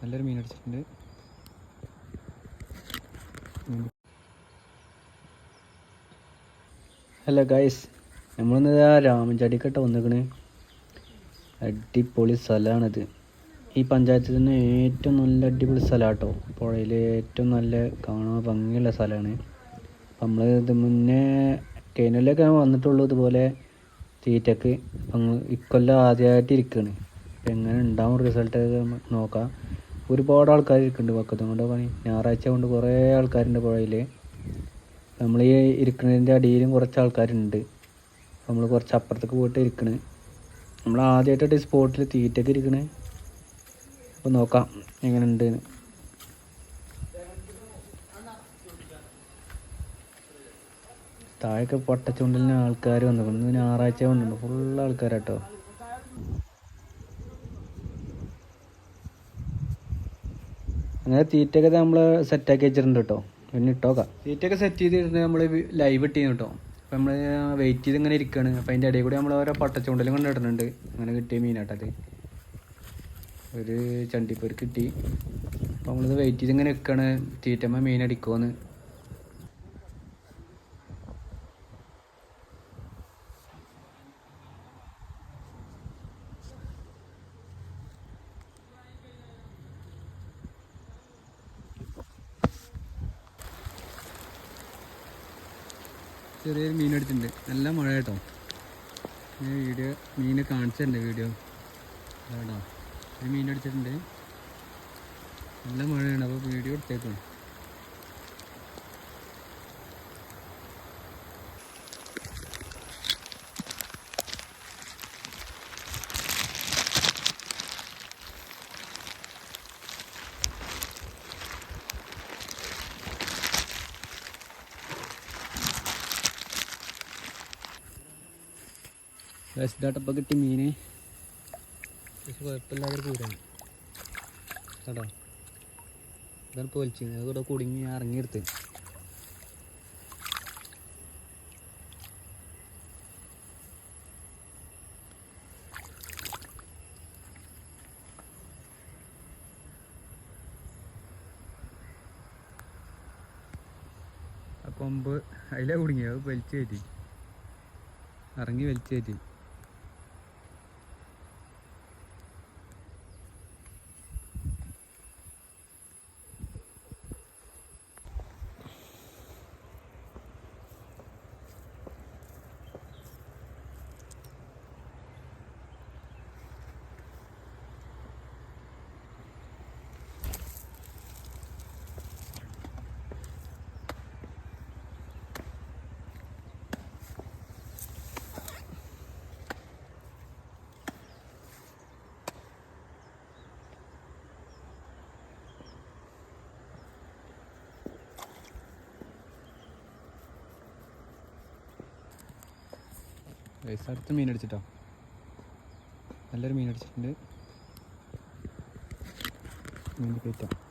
നല്ലൊരു മീൻ അടിച്ചിട്ടുണ്ട്. Hello guys നമ്മളിന്ന് ആ രാമചാടിക്കട്ട വന്നിക്കണ്. അടിപൊളി സ്ഥലമാണിത് ഈ പഞ്ചായത്തിൽ തന്നെ ഏറ്റവും നല്ല അടിപൊളി സ്ഥലമാണ് കേട്ടോ പുഴയിൽ ഏറ്റവും നല്ല കാണാൻ ഭംഗിയുള്ള സ്ഥലമാണ് നമ്മൾ ഇത് മുന്നേ കഴിഞ്ഞൊല്ലൊക്കെ വന്നിട്ടുള്ളൂ ഇതുപോലെ തീറ്റക്ക്. ഇക്കൊല്ലം ആദ്യമായിട്ട് ഇരിക്കുകയാണ് എങ്ങനെ ഉണ്ടാവും റിസൾട്ട് നോക്കാം. ഒരുപാട് ആൾക്കാർ ഇരിക്കുന്നുണ്ട് പക്കത്തും കൊണ്ട് പണി. ഞായറാഴ്ച കൊണ്ട് കുറേ ആൾക്കാരുണ്ട് പുഴയിൽ നമ്മൾ ഈ ഇരിക്കുന്നതിന്റെ അടിയിലും കുറച്ച് ആൾക്കാരുണ്ട്. നമ്മൾ കുറച്ച് അപ്പുറത്തേക്ക് പോയിട്ട് ഇരിക്കണ്. നമ്മൾ ആദ്യമായിട്ടാണ് ഈ സ്പോട്ടിൽ തീറ്റൊക്കെ ഇരിക്കണേ. അപ്പോൾ നോക്കാം എങ്ങനെ ഉണ്ട് താഴെയൊക്കെ പൊട്ടച്ചുണ്ടലിന് ആൾക്കാർ ഇന്ന് ഞായറാഴ്ച കൊണ്ടുണ്ട് ഫുൾ ആൾക്കാരാട്ടോ. അങ്ങനെ തീറ്റയൊക്കെ നമ്മൾ സെറ്റാക്കി വെച്ചിട്ടുണ്ട് കേട്ടോ. പിന്നെ ഇട്ടോക്കാം. തീറ്റയൊക്കെ സെറ്റ് ചെയ്തിട്ടുണ്ട് നമ്മൾ ലൈവ് ഇട്ടിരുന്നു കേട്ടോ. അപ്പം നമ്മൾ വെയിറ്റ് ചെയ്ത് ഇങ്ങനെ ഇരിക്കുകയാണ് അപ്പം അതിന്റെ ഇടയിൽ കൂടി നമ്മൾ ഓരോ പട്ടച്ചുണ്ടലും കൊണ്ട് ഇടുന്നുണ്ട്. അങ്ങനെ കിട്ടിയ മീനാട്ടത് ഒരു ചണ്ടിപ്പൊരു കിട്ടി. അപ്പം നമ്മളിത് വെയിറ്റ് ചെയ്ത് ഇങ്ങനെ നിൽക്കുകയാണ് തീറ്റമ്മ മീൻ അടിക്കുമെന്ന് ചെറിയൊരു മീൻ എടുത്തിട്ടുണ്ട്. നല്ല മഴ കേട്ടോ. ഞാൻ വീഡിയോ മീനെ കാണിച്ചിട്ടുണ്ട് വീഡിയോ. കേട്ടോ. ഒരു മീൻ അടിച്ചിട്ടുണ്ട് നല്ല മഴയാണ്. അപ്പോൾ വീഡിയോ എടുത്തേക്കും. ബെസ്റ്റാട്ടപ്പം കിട്ടി മീന് കേട്ടോ ഇതാണ് കുടുങ്ങി ഇറങ്ങിയെടുത്ത് ആ കൊമ്പ് അതിലെ കുടുങ്ങി അത് വലിച്ചു കയറ്റി. ഇറങ്ങി വലിച്ചു കയറ്റി. അടുത്ത മീൻ അടിച്ചിട്ടോ? നല്ലൊരു മീൻ അടിച്ചിട്ടുണ്ട്. മീൻ കയറ്റാം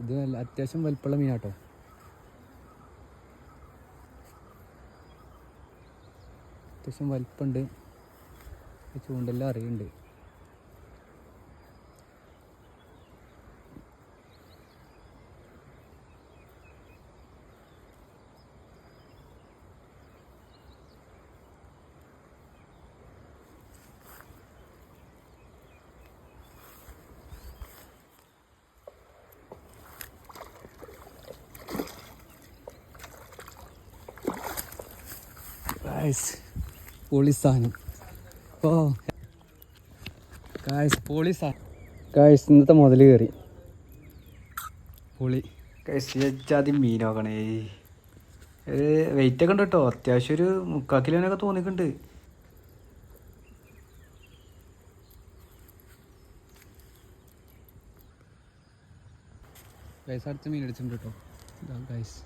ഇത് നല്ല അത്യാവശ്യം വലിപ്പമുള്ള മീനാട്ടോ. അത്യാവശ്യം വലിപ്പമുണ്ട്. ചൂണ്ടെല്ലാം അറിയുന്നുണ്ട്. ഗായ്സ് പൊളി സാധനം ഓ. ഗായ്സ് പൊളി സാധനം ഗായ്സ് ഇന്നത്തെ മുതൽ കയറി പൊളി. ഗായ്സ് മീൻ നോക്കണേ ഒരു വെയിറ്റ് ഒക്കെ ഉണ്ട് കേട്ടോ. അത്യാവശ്യം ഒരു മുക്കാൽ കിലോനൊക്കെ തോന്നിക്കുണ്ട് ഗൈസ് അടുത്ത് മീൻ അടിച്ചിട്ടുണ്ട് കേട്ടോ. ഗൈസ്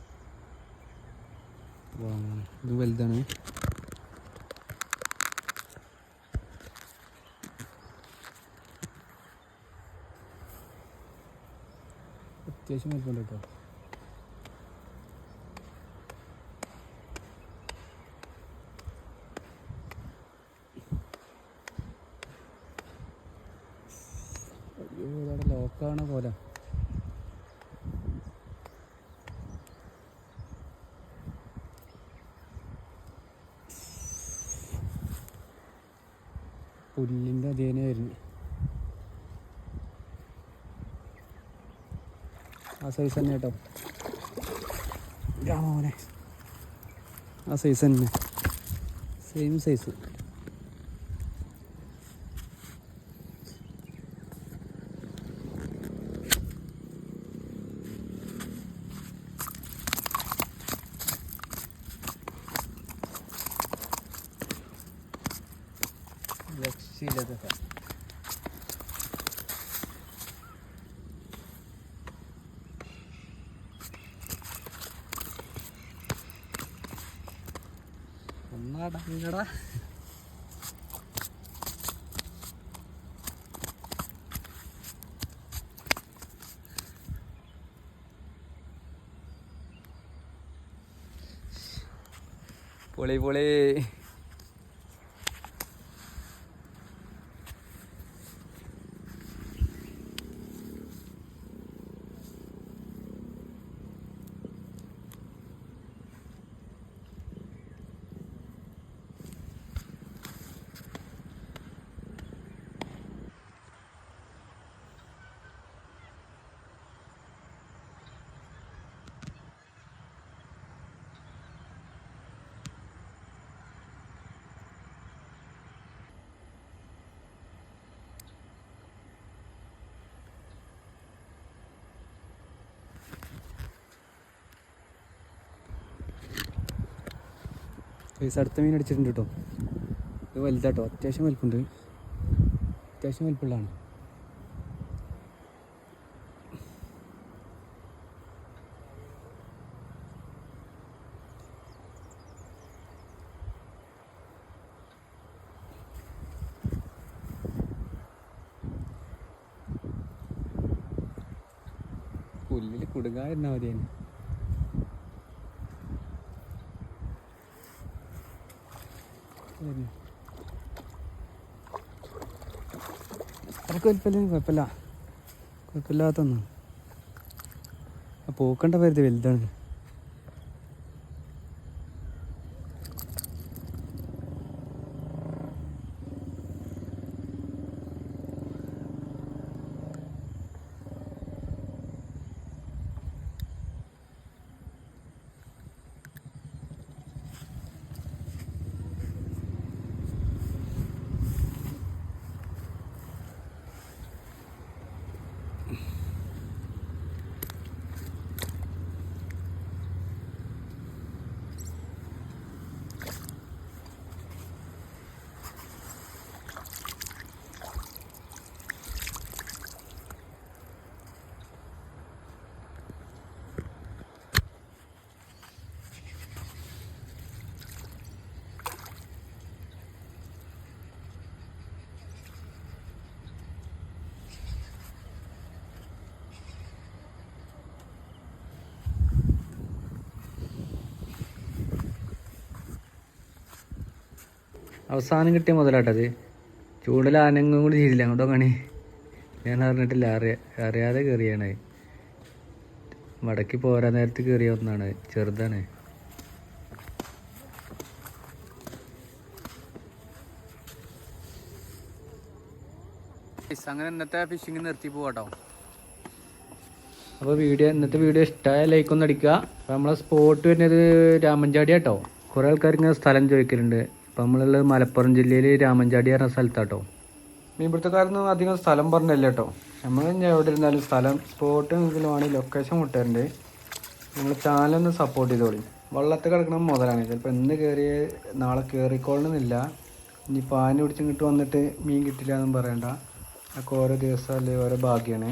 ഇത് വലുതാണ്. അത്യാവശ്യം വലുപ്പമുണ്ട് കേട്ടോ കാണ പോലെ പുല്ലിന്റെ അതേനെ വരുന്നു ആ സൈസ് തന്നെ കേട്ടോ. മോനെ. ആ സൈസ് തന്നെ. സെയിം സൈസ് രക്ഷയില്ലാത്ത ഒന്നടങ്ങടാ. പൊളി പൊളി. പൈസ അടുത്ത മീൻ അടിച്ചിട്ടുണ്ട് കേട്ടോ ഇത് വലുതാട്ടോ. അത്യാവശ്യം വലിപ്പുണ്ട്. അത്യാവശ്യം വലിപ്പമുള്ളതാണ് പുല്ലിൽ കുടുങ്ങാതിരുന്നാൽ മതിയാണ് അതൊക്കെ വലിപ്പമില്ല കുഴപ്പമില്ല. കുഴപ്പമില്ലാത്തൊന്നും. പോക്കണ്ട പരിധി വലുതാണ്. അവസാനം കിട്ടിയ മുതലാട്ടത് ചൂടിൽ ആനങ്ങും കൂടി ചെയ്തില്ല അങ്ങോട്ടോ കണി ഞാൻ അറിഞ്ഞിട്ടില്ല അറിയ അറിയാതെ കയറിയാണ് മടക്കി പോരാ നേരത്ത് കയറിയ ഒന്നാണ് ചെറുതാണ്. അങ്ങനെ ഇന്നത്തെ ഫിഷിങ് നിർത്തി പോവാട്ടോ അപ്പോൾ വീഡിയോ ഇന്നത്തെ വീഡിയോ ഇഷ്ടമായ ലൈക്ക് ഒന്ന് അടിക്കുക. നമ്മളെ സ്പോട്ട് വരുന്നത് രാമൻചാടി കേട്ടോ കുറേ ആൾക്കാർ ഇങ്ങനെ സ്ഥലം ചോദിക്കലുണ്ട്. അപ്പോൾ നമ്മളുള്ളത് മലപ്പുറം ജില്ലയിൽ രാമൻചാടി പറഞ്ഞ സ്ഥലത്താട്ടോ. മീൻപിടുത്തക്കാരൊന്നും അധികം സ്ഥലം പറഞ്ഞില്ല കേട്ടോ നമ്മൾ ഞാൻ എവിടെ ഇരുന്നാലും സ്ഥലം സ്പോട്ട് എങ്കിലും ആണ് ലൊക്കേഷൻ വിട്ടാറുണ്ട് നിങ്ങൾ ചാനലൊന്ന് സപ്പോർട്ട് ചെയ്തോളി. വള്ളത്തിൽ കിടക്കണം മുതലാണ്. ചിലപ്പോൾ ഇന്ന് കയറി നാളെ കയറിക്കോളണമെന്നില്ല ഇനി പാനി പിടിച്ച് ഇങ്ങോട്ട് വന്നിട്ട് മീൻ കിട്ടില്ല എന്നും പറയണ്ട. അതൊക്കെ ഓരോ ദിവസം അല്ലേ ഓരോ ഭാഗ്യമാണ്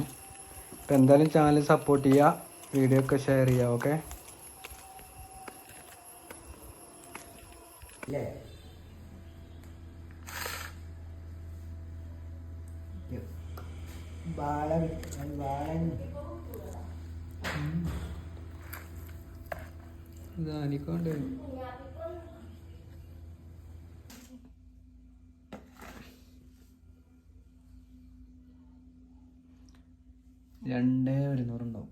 അപ്പോൾ എന്തായാലും ചാനൽ സപ്പോർട്ട് ചെയ്യുക വീഡിയോ ഒക്കെ ഷെയർ ചെയ്യുക ഓക്കെ ബാള ബാളൻ. ഇതാനിക്കൊണ്ട് രണ്ടേ ഒരുന്നൂറുണ്ടാവും